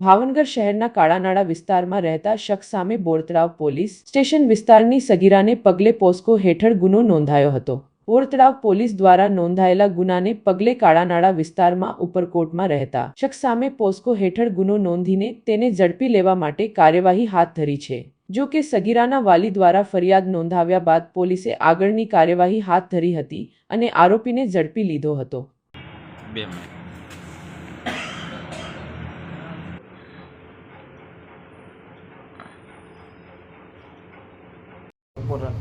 ભાવનગર શહેરના કાળાનાળા વિસ્તારમાં રહેતા શખ્સ સામે બોરતળાવ પોલીસ સ્ટેશન વિસ્તારની સગીરાને પગલે પોસ્કો હેઠળ ગુનો નોંધાયો હતો. બોરતળાવ પોલીસ દ્વારા નોંધાયેલા ગુનાને પગલે કાળાનાળા વિસ્તારમાં ઉપરકોટમાં રહેતા શખ્સ સામે પોસ્કો હેઠળ ગુનો નોંધીને તેને ઝડપી લેવા માટે કાર્યવાહી હાથ ધરી છે. જો કે સગીરાના વાલી દ્વારા ફરિયાદ નોંધાવ્યા બાદ પોલીસે આગળની કાર્યવાહી હાથ ધરી હતી અને આરોપીને ઝડપી લીધો હતો. Boros.